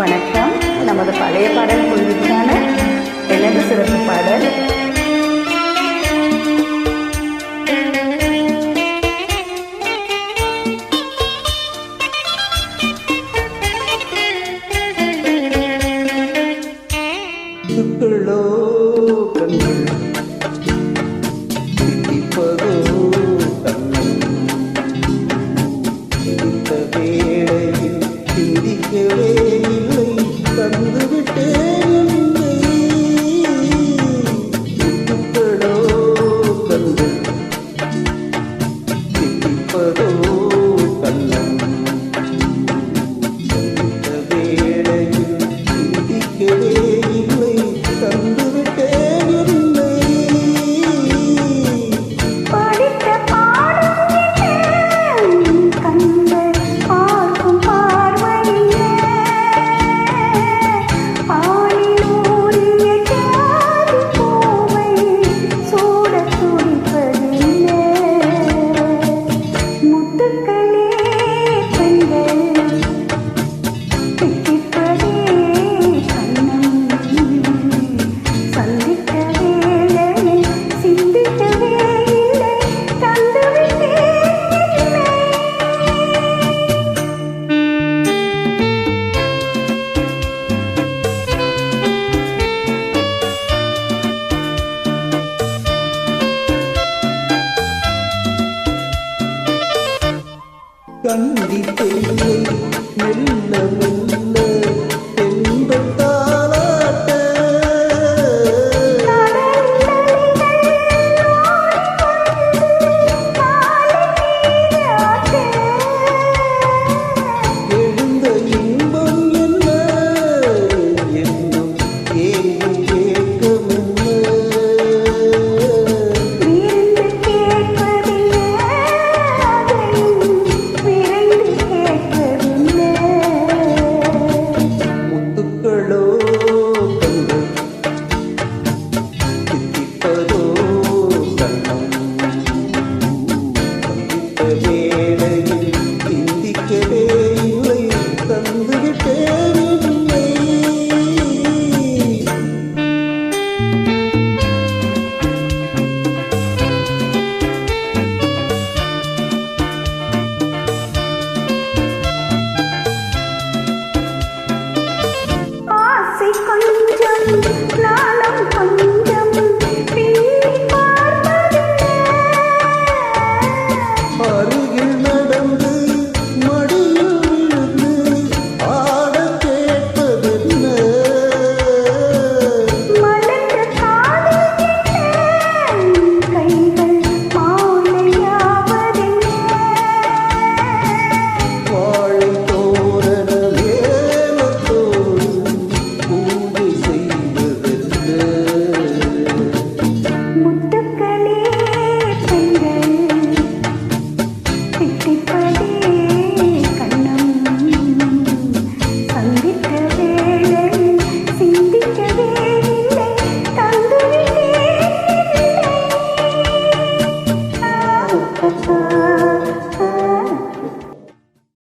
வணக்கம். நமது பழைய பாடல் குழுவிற்கான எனது சிறப்பு பாடல். சுற்றுலோகங்கள் தித்திப்பதோ கண்டிப்பேன் மெல்ல மெல்ல